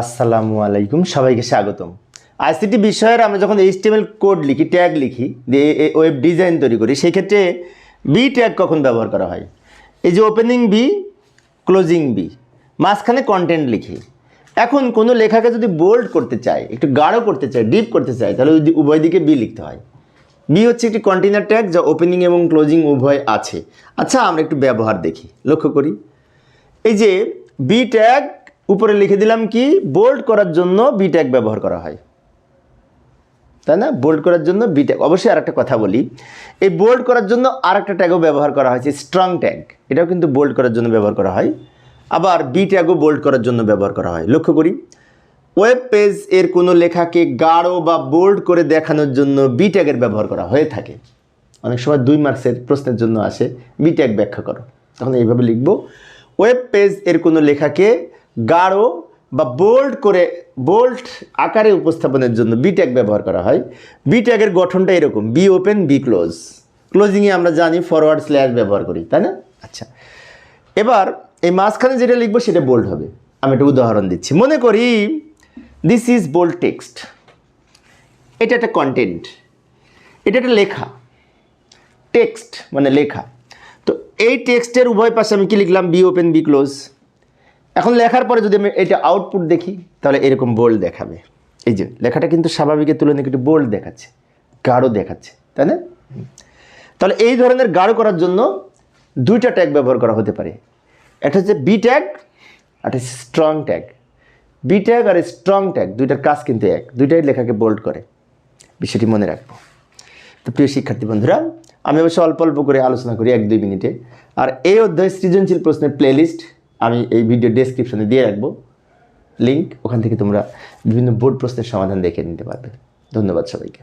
আসসালামু আলাইকুম, সবাইকে স্বাগতম। আইসিটি বিষয়ের আমরা যখন এইচটিএমএল কোড লিখি, ট্যাগ লিখি, দিয়ে ওয়েব ডিজাইন তৈরি করি, সেই ক্ষেত্রে বি ট্যাগ কখন ব্যবহার করা হয়? এই যে ওপেনিং বি ক্লোজিং বি মাঝখানে কন্টেন্ট লিখি। এখন কোনো লেখাকে যদি বোল্ড করতে চাই একটু গাঢ় করতে চাই ডিপ করতে চাই তাহলে উভয় দিকে বি লিখতে হয়। বি হচ্ছে একটি কন্টেনার ট্যাগ যা ওপেনিং এবং ক্লোজিং উভয় আছে। আচ্ছা আমরা একটু ব্যবহার দেখি। লক্ষ্য করি। এই যে বি ট্যাগ উপরে লিখে দিলাম কি? বোল্ড করার জন্য বি ট্যাগ ব্যবহার করা হয়। তাই না? বোল্ড করার জন্য বি অবশ্যই আর একটা কথা বলি। এই বোল্ড করার জন্য আর একটা ট্যাগও ব্যবহার করা হয়েছে স্ট্রং ট্যাগ এটাও কিন্তু বোল্ড করার জন্য ব্যবহার করা হয়। আবার বি ট্যাগও বোল্ড করার জন্য ব্যবহার করা হয়। লক্ষ্য করি। ওয়েব পেজ এর কোনো লেখাকে গাঢ় বা বোল্ড করে দেখানোর জন্য বি ট্যাগের ব্যবহার করা হয়ে থাকে। অনেক সময় দুই মার্কসের প্রশ্নের জন্য আসে। বি ট্যাগ ব্যাখ্যা করো। তখন এইভাবে লিখব। ওয়েব পেজ এর কোনো লেখাকে গাঢ় বা বোল্ড করে বোল্ড আকারে উপস্থাপনের জন্য বি ট্যাগ ব্যবহার করা হয়। বি ট্যাগের গঠনটা এরকম বি ওপেন বি ক্লোজ ক্লোজিংয়ে আমরা জানি ফরওয়ার্ড স্ল্যাশ ব্যবহার করি, তাই না? আচ্ছা। এবার এই মাঝখানে যেটা লিখব সেটা বোল্ড হবে। আমি একটা উদাহরণ দিচ্ছি। মনে করি দিস ইজ বোল্ড টেক্সট এটা একটা কন্টেন্ট এটা একটা লেখা। টেক্সট মানে লেখা। তো এই টেক্সটের উভয় পাশে আমি কি লিখলাম? বি ওপেন বি ক্লোজ এখন লেখার পরে যদি আমি এটা আউটপুট দেখি, তাহলে এরকম বোল্ড দেখাবে। এই যে, লেখাটা কিন্তু স্বাভাবিকের তুলনায় একটু বোল্ড দেখাচ্ছে, গাঢ় দেখাচ্ছে, তাই না? তাহলে এই ধরনের গাঢ় করার জন্য দুইটা ট্যাগ ব্যবহার করা হতে পারে। একটা হচ্ছে বি ট্যাগ আর একটা স্ট্রং ট্যাগ বি ট্যাগ আর স্ট্রং ট্যাগ দুইটার কাজ কিন্তু এক, দুইটাই লেখাকে বোল্ড করে। বিষয়টি মনে রাখব। তো প্রিয় শিক্ষার্থী বন্ধুরা, আমি অবশ্য অল্প অল্প করে আলোচনা করি এক দুই মিনিটে। আর এই অধ্যায় সৃজনশীল প্রশ্নের প্লেলিস্ট আমি এই ভিডিও ডেসক্রিপশনে দিয়ে রাখব। লিঙ্ক ওখান থেকে তোমরা বিভিন্ন বোর্ড প্রশ্নের সমাধান দেখে নিতে পারবে। ধন্যবাদ সবাইকে।